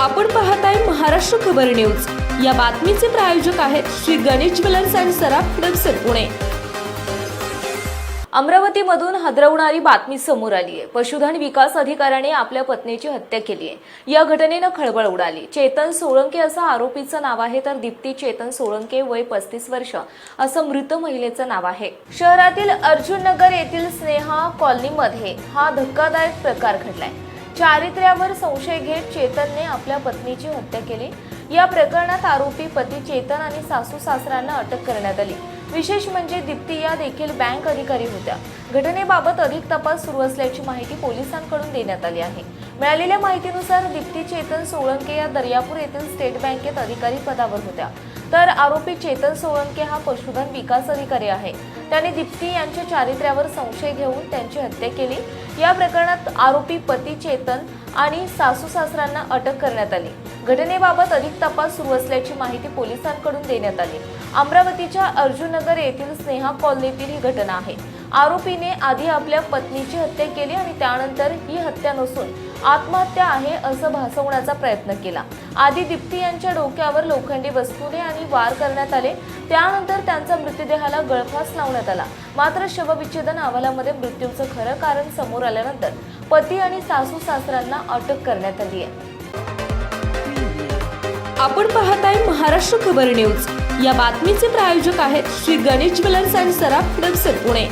आपण पाहताय महाराष्ट्र खबर न्यूज. या बातमीचे प्रायोजक आहेत श्री गणेश ज्वेलर्स अँड सराफ हडपसर पुणे. अमरावतीमधून हादरवणारी बातमी समोर आली आहे. पशुधन विकास अधिकाऱ्याने आपल्या पत्नीची हत्या केली आहे. या घटनेनं खळबळ उडाली. चेतन सोळंके असं आरोपीचं नाव आहे तर दीप्ती चेतन सोळंके वय पस्तीस वर्ष असं मृत महिलेचं नाव आहे. शहरातील अर्जुन नगर येथील स्नेहा कॉलनीमध्ये हा धक्कादायक प्रकार घडलाय. चारित्र्यावर संशय घेत चेतनने आपल्या पत्नीची हत्या केली. या प्रकरणात आरोपी पती चेतन आणि सासू सासऱ्यांना अटक करण्यात आली. विशेष म्हणजे दीप्ती या देखील बँक अधिकारी होत्या. घटनेबाबत अधिक तपास सुरू असल्याची माहिती पोलिसांकडून देण्यात आली आहे. मिळालेल्या माहितीनुसार दीप्ती चेतन सोळंके या दर्यापूर येथील स्टेट बँकेत अधिकारी पदावर होत्या. तर आरोपी चेतन सोळंके हा पशुधन विकास अधिकारी आहे. त्याने दीप्ती यांच्या चारित्र्यावर संशय घेऊन त्यांची हत्या केली. या प्रकरणात आरोपी पती चेतन आणि सासू सासऱ्यांना अटक करण्यात आली. घटनेबाबत अधिक तपास सुरू असल्याची माहिती पोलिसांकडून देण्यात आली. अमरावतीच्या अर्जुननगर येथील स्नेहा कॉलनीतील ही घटना आहे. आरोपीने आधी आपल्या पत्नीची हत्या केली आणि त्यानंतर ही हत्या नसून आत्महत्या आहे असं भासवण्याचा प्रयत्न केला. आधी दीप्ती यांच्या डोक्यावर लोखंडी वस्तूने आणि वार करण्यात आले. त्यानंतर त्यांचा मृतदेहाला गळफास लावण्यात आला. मात्र शवविच्छेदन अहवालामध्ये मृत्यूचं खरं कारण समोर आल्यानंतर पती आणि सासू सासऱ्यांना अटक करण्यात आली आहे. आपण पाहत आहे महाराष्ट्र खबर न्यूज. या बातमीचे प्रायोजक आहेत श्री गणेश ज्वेलर्स अँड सराफ डबसर पुणे.